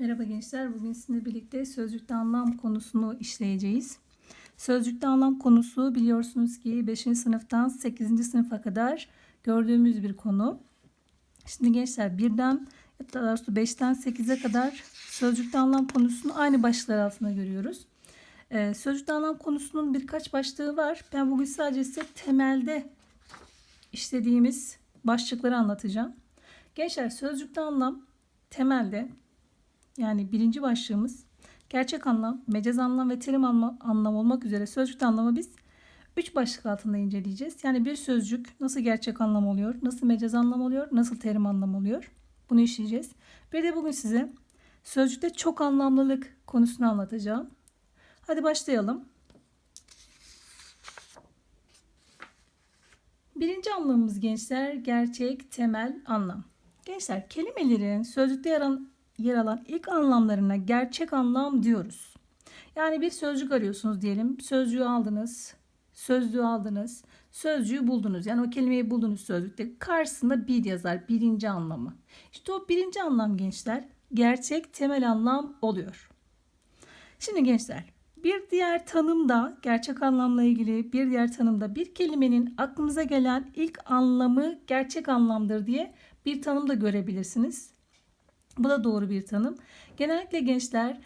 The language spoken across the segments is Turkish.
Merhaba gençler. Bugün sizinle birlikte sözcükte anlam konusunu işleyeceğiz. Sözcükte anlam konusu biliyorsunuz ki 5. sınıftan 8. sınıfa kadar gördüğümüz bir konu. Şimdi gençler birden daha doğrusu 5'ten 8'e kadar sözcükte anlam konusunu aynı başlıklar altında görüyoruz. Ee, sözcükte anlam konusunun birkaç başlığı var. Ben bugün sadece size temelde işlediğimiz başlıkları anlatacağım. Gençler sözcükte anlam temelde yani birinci başlığımız gerçek anlam, mecaz anlam ve terim anlam, anlam olmak üzere sözcükte anlamı biz üç başlık altında inceleyeceğiz. Yani bir sözcük nasıl gerçek anlam oluyor, nasıl mecaz anlam oluyor, nasıl terim anlam oluyor bunu işleyeceğiz. Bir de bugün size sözcükte çok anlamlılık konusunu anlatacağım. Hadi başlayalım. Birinci anlamımız gençler gerçek temel anlam. Gençler kelimelerin sözcükte yer alan, yer alan ilk anlamlarına gerçek anlam diyoruz. Yani bir sözcük arıyorsunuz diyelim. Sözcüğü aldınız. Sözlüğü aldınız. Sözcüğü buldunuz. Yani o kelimeyi buldunuz sözlükte. Karşısında bir yazar. Birinci anlamı. İşte o birinci anlam gençler gerçek temel anlam oluyor. Şimdi gençler bir diğer tanımda gerçek anlamla ilgili bir diğer tanımda bir kelimenin aklınıza gelen ilk anlamı gerçek anlamdır diye bir tanım da görebilirsiniz. Bu da doğru bir tanım. Genellikle gençler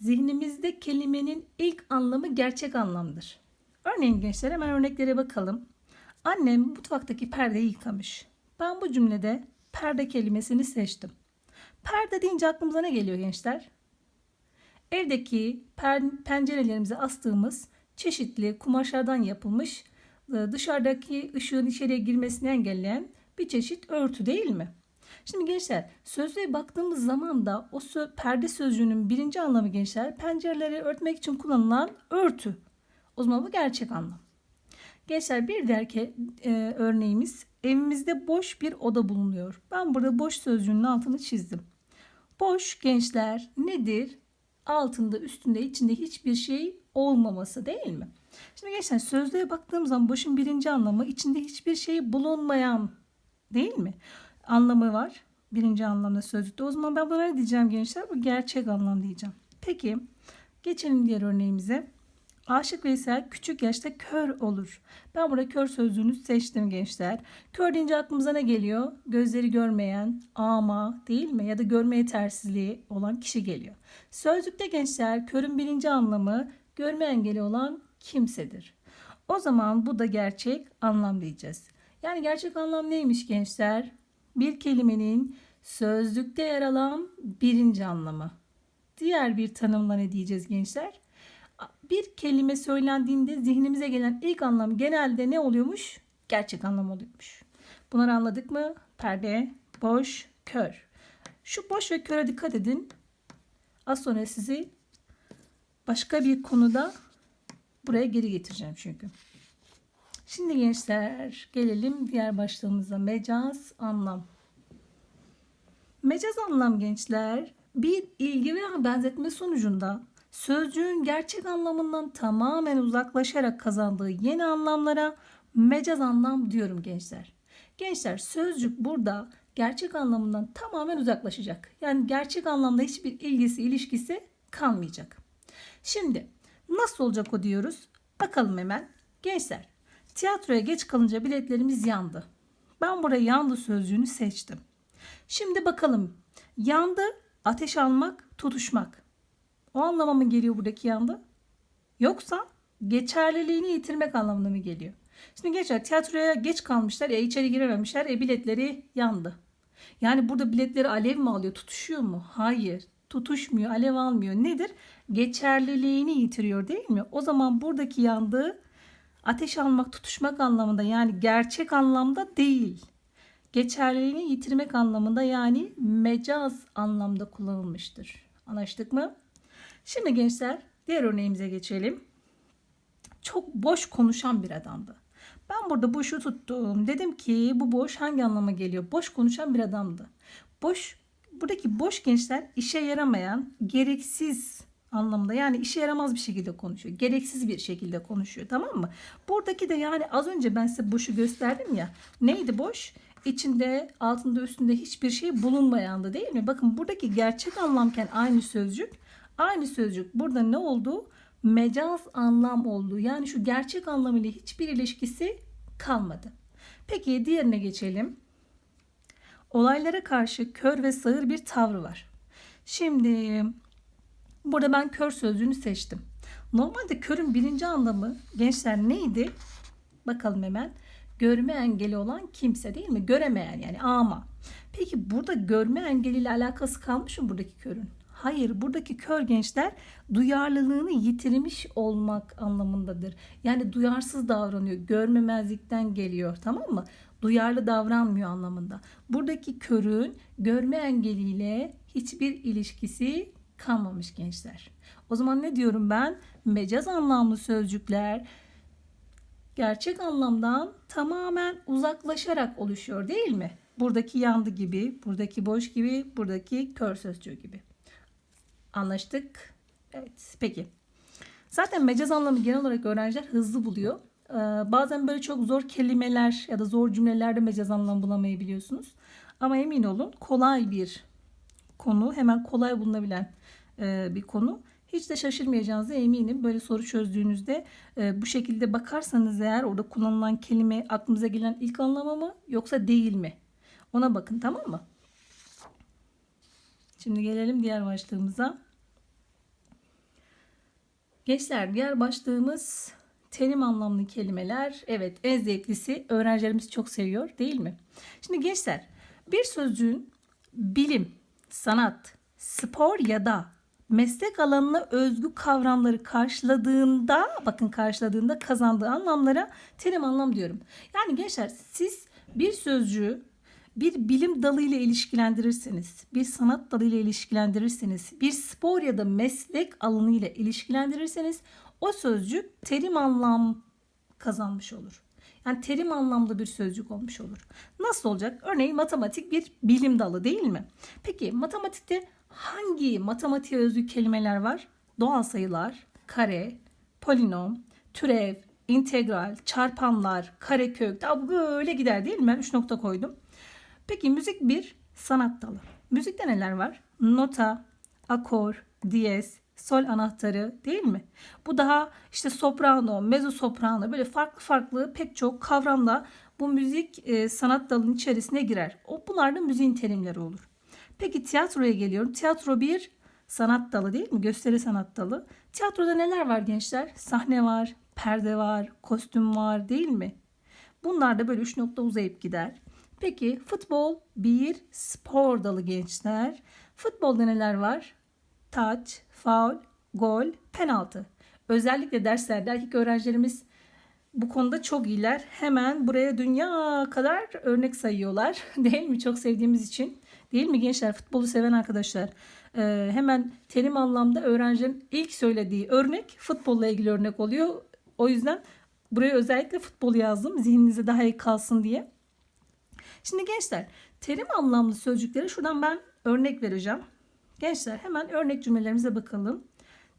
zihnimizde kelimenin ilk anlamı gerçek anlamdır. Örneğin gençler hemen örneklere bakalım. Annem mutfaktaki perdeyi yıkamış. Ben bu cümlede perde kelimesini seçtim. Perde deyince aklımıza ne geliyor gençler? Evdeki pencerelerimize astığımız çeşitli kumaşlardan yapılmış dışarıdaki ışığın içeriye girmesini engelleyen bir çeşit örtü değil mi? Şimdi gençler sözlüğe baktığımız zaman da o sö- perde sözcüğünün birinci anlamı gençler pencereleri örtmek için kullanılan örtü. O zaman bu gerçek anlam. Gençler bir diğer ke- e, örneğimiz evimizde boş bir oda bulunuyor. Ben burada boş sözcüğünün altını çizdim. Boş gençler nedir? Altında, üstünde, içinde hiçbir şey olmaması değil mi? Şimdi gençler sözlüğe baktığım zaman boşun birinci anlamı içinde hiçbir şey bulunmayan değil mi? Anlamı var. Birinci anlamda sözlükte. O zaman ben buna ne diyeceğim gençler? Bu gerçek anlam diyeceğim. Peki geçelim diğer örneğimize. Aşık Veysel küçük yaşta kör olur. Ben burada kör sözlüğünü seçtim gençler. Kör deyince aklımıza ne geliyor? Gözleri görmeyen, ama değil mi? Ya da görme yetersizliği olan kişi geliyor. Sözlükte gençler körün birinci anlamı görme engeli olan kimsedir. O zaman bu da gerçek anlam diyeceğiz. Yani gerçek anlam neymiş gençler? Bir kelimenin sözlükte yer alan birinci anlamı. Diğer bir tanımla ne diyeceğiz gençler? Bir kelime söylendiğinde zihnimize gelen ilk anlam genelde ne oluyormuş? Gerçek anlam oluyormuş. Bunları anladık mı? Perde, boş, kör. Şu boş ve köre dikkat edin. Az sonra sizi başka bir konuda buraya geri getireceğim çünkü. Şimdi gençler gelelim diğer başlığımıza mecaz anlam. Mecaz anlam gençler bir ilgi veya benzetme sonucunda sözcüğün gerçek anlamından tamamen uzaklaşarak kazandığı yeni anlamlara mecaz anlam diyorum gençler. Gençler sözcük burada gerçek anlamından tamamen uzaklaşacak. Yani gerçek anlamda hiçbir ilgisi, ilişkisi kalmayacak. Şimdi nasıl olacak o diyoruz? Bakalım hemen. Gençler tiyatroya geç kalınca biletlerimiz yandı. Ben buraya yandı sözcüğünü seçtim. Şimdi bakalım. Yandı, ateş almak, tutuşmak. O anlama mı geliyor buradaki yandı? Yoksa geçerliliğini yitirmek anlamına mı geliyor? Şimdi gençler tiyatroya geç kalmışlar ya içeri girememişler e biletleri yandı. Yani burada biletleri alev mi alıyor tutuşuyor mu? Hayır tutuşmuyor alev almıyor. Nedir? Geçerliliğini yitiriyor değil mi? O zaman buradaki yandığı ateş almak tutuşmak anlamında yani gerçek anlamda değil. Geçerliliğini yitirmek anlamında yani mecaz anlamda kullanılmıştır. Anlaştık mı? Şimdi gençler diğer örneğimize geçelim. Çok boş konuşan bir adamdı. Ben burada boşu tuttum. Dedim ki bu boş hangi anlama geliyor? Boş konuşan bir adamdı. Boş buradaki boş gençler işe yaramayan, gereksiz anlamında yani işe yaramaz bir şekilde konuşuyor. Gereksiz bir şekilde konuşuyor tamam mı? Buradaki de yani az önce ben size boşu gösterdim ya. Neydi boş? içinde altında üstünde hiçbir şey bulunmayandı değil mi? Bakın buradaki gerçek anlamken aynı sözcük. Aynı sözcük burada ne oldu? Mecaz anlam oldu. Yani şu gerçek anlamıyla hiçbir ilişkisi kalmadı. Peki diğerine geçelim. Olaylara karşı kör ve sağır bir tavrı var. Şimdi burada ben kör sözcüğünü seçtim. Normalde körün birinci anlamı gençler neydi? Bakalım hemen. Görme engeli olan kimse değil mi? Göremeyen yani ama. Peki burada görme engeliyle alakası kalmış mı buradaki körün? Hayır buradaki kör gençler duyarlılığını yitirmiş olmak anlamındadır. Yani duyarsız davranıyor. Görmemezlikten geliyor tamam mı? Duyarlı davranmıyor anlamında. Buradaki körün görme engeliyle hiçbir ilişkisi kalmamış gençler. O zaman ne diyorum ben? Mecaz anlamlı sözcükler gerçek anlamdan tamamen uzaklaşarak oluşuyor değil mi? Buradaki yandı gibi, buradaki boş gibi, buradaki kör sözcüğü gibi. Anlaştık. Evet. Peki. Zaten mecaz anlamı genel olarak öğrenciler hızlı buluyor. Ee, bazen böyle çok zor kelimeler ya da zor cümlelerde mecaz anlam bulamayabiliyorsunuz. Ama emin olun kolay bir konu. Hemen kolay bulunabilen bir konu. Hiç de şaşırmayacağınıza eminim. Böyle soru çözdüğünüzde e, bu şekilde bakarsanız eğer orada kullanılan kelime aklımıza gelen ilk anlamı mı yoksa değil mi? Ona bakın tamam mı? Şimdi gelelim diğer başlığımıza. Gençler diğer başlığımız terim anlamlı kelimeler. Evet en zevklisi öğrencilerimiz çok seviyor değil mi? Şimdi gençler bir sözcüğün bilim, sanat, spor ya da meslek alanına özgü kavramları karşıladığında bakın karşıladığında kazandığı anlamlara terim anlam diyorum. Yani gençler siz bir sözcüğü bir bilim dalıyla ilişkilendirirseniz, bir sanat dalıyla ilişkilendirirseniz, bir spor ya da meslek alanıyla ilişkilendirirseniz o sözcük terim anlam kazanmış olur. Yani terim anlamlı bir sözcük olmuş olur. Nasıl olacak? Örneğin matematik bir bilim dalı değil mi? Peki matematikte hangi matematiğe özgü kelimeler var? Doğal sayılar, kare, polinom, türev, integral, çarpanlar, karekök. Daha böyle gider değil mi? Ben 3 nokta koydum. Peki müzik bir sanat dalı. Müzikte neler var? Nota, akor, diyez, sol anahtarı değil mi? Bu daha işte soprano, mezzo soprano böyle farklı farklı pek çok kavramla bu müzik e, sanat dalının içerisine girer. O bunlar da müziğin terimleri olur. Peki tiyatroya geliyorum. Tiyatro bir sanat dalı değil mi? Gösteri sanat dalı. Tiyatroda neler var gençler? Sahne var, perde var, kostüm var değil mi? Bunlar da böyle üç nokta uzayıp gider. Peki futbol bir spor dalı gençler. Futbolda neler var? Taç, faul, gol, penaltı. Özellikle derslerde erkek öğrencilerimiz bu konuda çok iyiler. Hemen buraya dünya kadar örnek sayıyorlar. Değil mi? Çok sevdiğimiz için. Değil mi gençler? Futbolu seven arkadaşlar. Ee, hemen terim anlamda öğrencinin ilk söylediği örnek futbolla ilgili örnek oluyor. O yüzden buraya özellikle futbol yazdım. Zihninize daha iyi kalsın diye. Şimdi gençler terim anlamlı sözcükleri şuradan ben örnek vereceğim. Gençler hemen örnek cümlelerimize bakalım.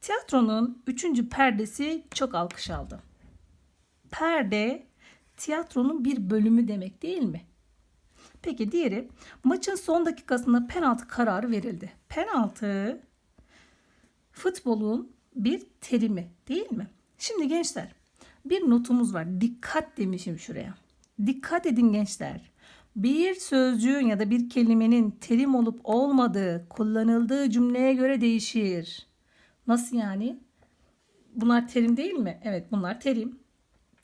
Tiyatronun üçüncü perdesi çok alkış aldı. Perde tiyatronun bir bölümü demek değil mi? Peki diğeri maçın son dakikasında penaltı kararı verildi. Penaltı futbolun bir terimi değil mi? Şimdi gençler bir notumuz var. Dikkat demişim şuraya. Dikkat edin gençler. Bir sözcüğün ya da bir kelimenin terim olup olmadığı kullanıldığı cümleye göre değişir. Nasıl yani? Bunlar terim değil mi? Evet bunlar terim.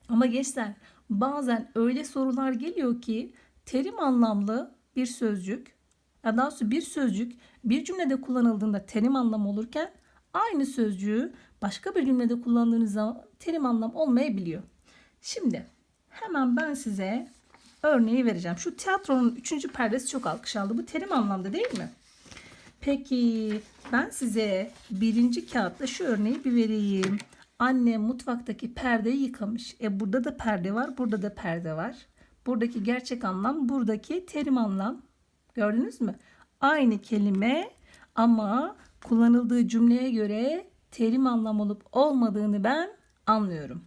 Ama gençler bazen öyle sorular geliyor ki terim anlamlı bir sözcük ya daha doğrusu bir sözcük bir cümlede kullanıldığında terim anlamı olurken aynı sözcüğü başka bir cümlede kullandığınız zaman terim anlam olmayabiliyor. Şimdi hemen ben size örneği vereceğim. Şu tiyatronun üçüncü perdesi çok alkış aldı. Bu terim anlamda değil mi? Peki ben size birinci kağıtta şu örneği bir vereyim. Anne mutfaktaki perdeyi yıkamış. E burada da perde var, burada da perde var. Buradaki gerçek anlam, buradaki terim anlam. Gördünüz mü? Aynı kelime ama kullanıldığı cümleye göre terim anlam olup olmadığını ben anlıyorum.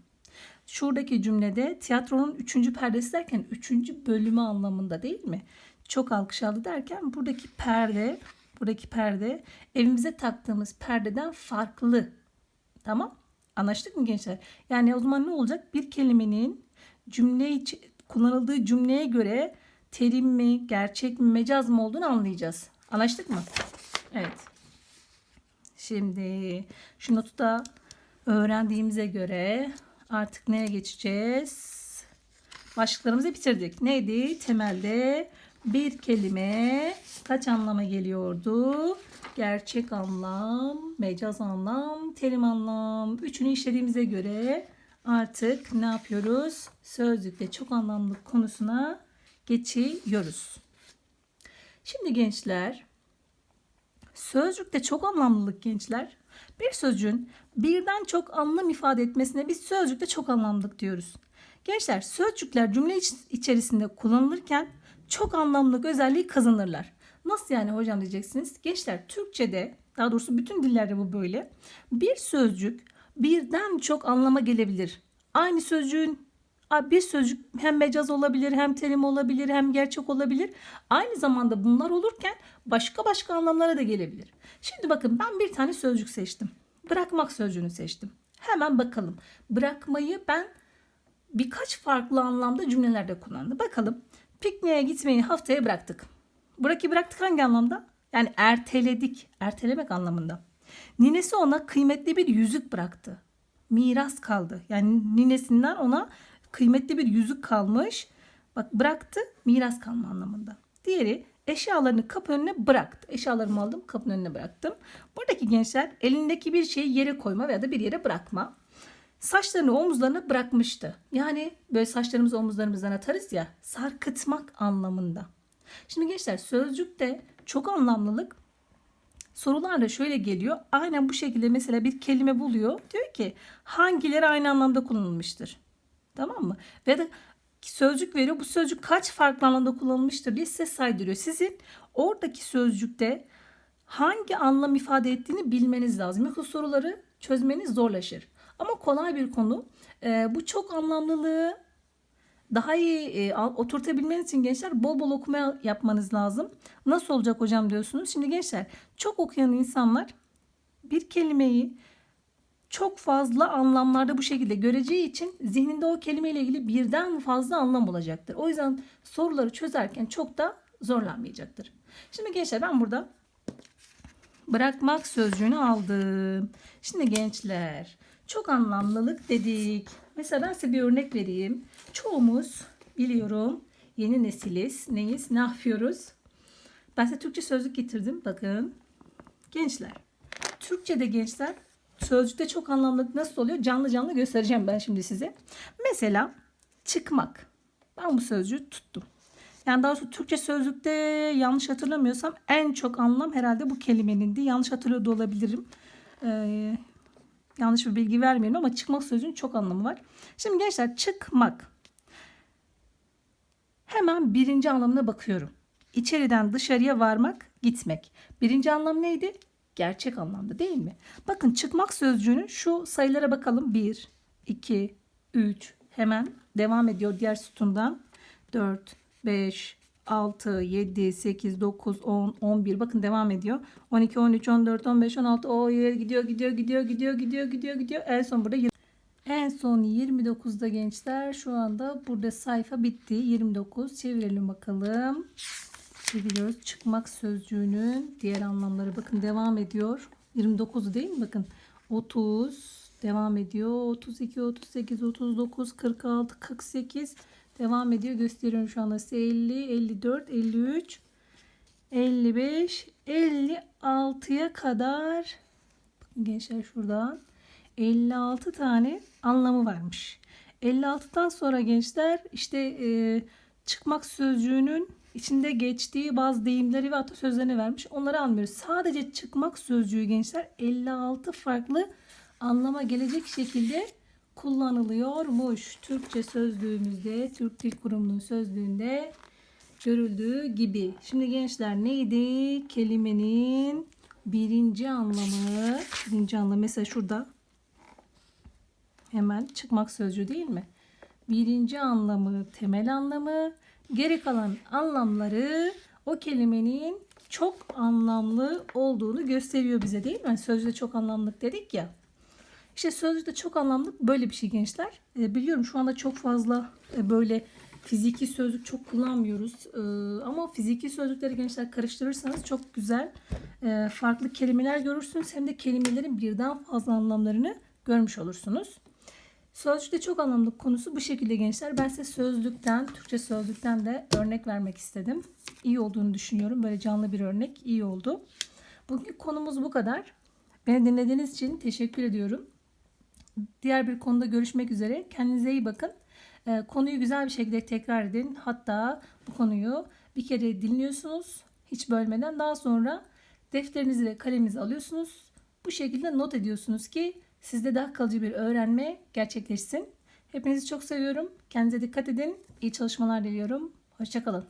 şuradaki cümlede tiyatronun üçüncü perdesi derken üçüncü bölümü anlamında değil mi? Çok alkış aldı derken buradaki perde, buradaki perde evimize taktığımız perdeden farklı. Tamam? Anlaştık mı gençler? Yani o zaman ne olacak? Bir kelimenin cümle içi, kullanıldığı cümleye göre terim mi, gerçek mi, mecaz mı olduğunu anlayacağız. Anlaştık mı? Evet. Şimdi şu notu da öğrendiğimize göre artık neye geçeceğiz? Başlıklarımızı bitirdik. Neydi? Temelde bir kelime kaç anlama geliyordu? Gerçek anlam, mecaz anlam, terim anlam. Üçünü işlediğimize göre artık ne yapıyoruz? Sözlükte çok anlamlı konusuna geçiyoruz. Şimdi gençler Sözcükte çok anlamlılık gençler. Bir sözcüğün birden çok anlam ifade etmesine biz sözcükte çok anlamlılık diyoruz. Gençler sözcükler cümle iç- içerisinde kullanılırken çok anlamlılık özelliği kazanırlar. Nasıl yani hocam diyeceksiniz. Gençler Türkçe'de daha doğrusu bütün dillerde bu böyle. Bir sözcük birden çok anlama gelebilir. Aynı sözcüğün bir sözcük hem mecaz olabilir, hem terim olabilir, hem gerçek olabilir. Aynı zamanda bunlar olurken başka başka anlamlara da gelebilir. Şimdi bakın ben bir tane sözcük seçtim. Bırakmak sözcüğünü seçtim. Hemen bakalım. Bırakmayı ben birkaç farklı anlamda cümlelerde kullandım. Bakalım. Pikniğe gitmeyi haftaya bıraktık. Buradaki bıraktık hangi anlamda? Yani erteledik. Ertelemek anlamında. Ninesi ona kıymetli bir yüzük bıraktı. Miras kaldı. Yani ninesinden ona kıymetli bir yüzük kalmış. Bak bıraktı miras kalma anlamında. Diğeri eşyalarını kapı önüne bıraktı. Eşyalarımı aldım kapının önüne bıraktım. Buradaki gençler elindeki bir şeyi yere koyma veya da bir yere bırakma. Saçlarını omuzlarına bırakmıştı. Yani böyle saçlarımızı omuzlarımızdan atarız ya sarkıtmak anlamında. Şimdi gençler sözcükte çok anlamlılık sorularla şöyle geliyor. Aynen bu şekilde mesela bir kelime buluyor. Diyor ki hangileri aynı anlamda kullanılmıştır? Tamam mı? Ve de sözcük veriyor. Bu sözcük kaç farklı anlamda kullanılmıştır diye size saydırıyor. Sizin oradaki sözcükte hangi anlam ifade ettiğini bilmeniz lazım. Yoksa soruları çözmeniz zorlaşır. Ama kolay bir konu. Ee, bu çok anlamlılığı daha iyi e, oturtabilmeniz için gençler bol bol okuma yapmanız lazım. Nasıl olacak hocam diyorsunuz. Şimdi gençler çok okuyan insanlar bir kelimeyi çok fazla anlamlarda bu şekilde göreceği için zihninde o kelimeyle ilgili birden fazla anlam olacaktır. O yüzden soruları çözerken çok da zorlanmayacaktır. Şimdi gençler ben burada bırakmak sözcüğünü aldım. Şimdi gençler çok anlamlılık dedik. Mesela ben size bir örnek vereyim. Çoğumuz biliyorum yeni nesiliz. Neyiz? Ne yapıyoruz? Ben size Türkçe sözlük getirdim. Bakın. Gençler. Türkçe'de gençler sözcükte çok anlamlı nasıl oluyor? Canlı canlı göstereceğim ben şimdi size. Mesela çıkmak. Ben bu sözcüğü tuttum. Yani daha sonra Türkçe sözlükte yanlış hatırlamıyorsam en çok anlam herhalde bu kelimenindi. Yanlış hatırlıyor da olabilirim. Ee, yanlış bir bilgi vermiyorum ama çıkmak sözcüğünün çok anlamı var. Şimdi gençler çıkmak. Hemen birinci anlamına bakıyorum. İçeriden dışarıya varmak, gitmek. Birinci anlam neydi? Gerçek anlamda değil mi? Bakın çıkmak sözcüğünün şu sayılara bakalım. 1, 2, 3 hemen devam ediyor diğer sütundan. 4, 5, 6, 7, 8, 9, 10, 11 bakın devam ediyor. 12, 13, 14, 15, 16 o gidiyor gidiyor gidiyor gidiyor gidiyor gidiyor gidiyor. En son burada en son 29'da gençler şu anda burada sayfa bitti. 29 çevirelim bakalım. Çeviriyoruz. Çıkmak sözcüğünün diğer anlamları bakın devam ediyor. 29 değil mi? Bakın 30 devam ediyor. 32, 38, 39, 46, 48 devam ediyor. Gösteriyorum şu anda size 50, 54, 53, 55, 56'ya kadar bakın gençler şuradan 56 tane anlamı varmış. 56'dan sonra gençler işte e, çıkmak sözcüğünün içinde geçtiği bazı deyimleri ve atasözlerini vermiş. Onları almıyoruz. Sadece çıkmak sözcüğü gençler 56 farklı anlama gelecek şekilde kullanılıyormuş. Türkçe sözlüğümüzde, Türk Dil Kurumu'nun sözlüğünde görüldüğü gibi. Şimdi gençler neydi? Kelimenin birinci anlamı. Birinci anlamı mesela şurada Hemen çıkmak sözcüğü değil mi? Birinci anlamı temel anlamı, geri kalan anlamları o kelimenin çok anlamlı olduğunu gösteriyor bize değil mi? Sözcükte çok anlamlık dedik ya. İşte sözlükte çok anlamlı böyle bir şey gençler. E, biliyorum şu anda çok fazla e, böyle fiziki sözlük çok kullanmıyoruz. E, ama fiziki sözlükleri gençler karıştırırsanız çok güzel e, farklı kelimeler görürsünüz. Hem de kelimelerin birden fazla anlamlarını görmüş olursunuz. Sözlükte çok anlamlı konusu bu şekilde gençler. Ben size sözlükten, Türkçe sözlükten de örnek vermek istedim. İyi olduğunu düşünüyorum. Böyle canlı bir örnek iyi oldu. Bugün konumuz bu kadar. Beni dinlediğiniz için teşekkür ediyorum. Diğer bir konuda görüşmek üzere. Kendinize iyi bakın. Ee, konuyu güzel bir şekilde tekrar edin. Hatta bu konuyu bir kere dinliyorsunuz. Hiç bölmeden. Daha sonra defterinizi ve kaleminizi alıyorsunuz. Bu şekilde not ediyorsunuz ki sizde daha kalıcı bir öğrenme gerçekleşsin. Hepinizi çok seviyorum. Kendinize dikkat edin. İyi çalışmalar diliyorum. Hoşçakalın.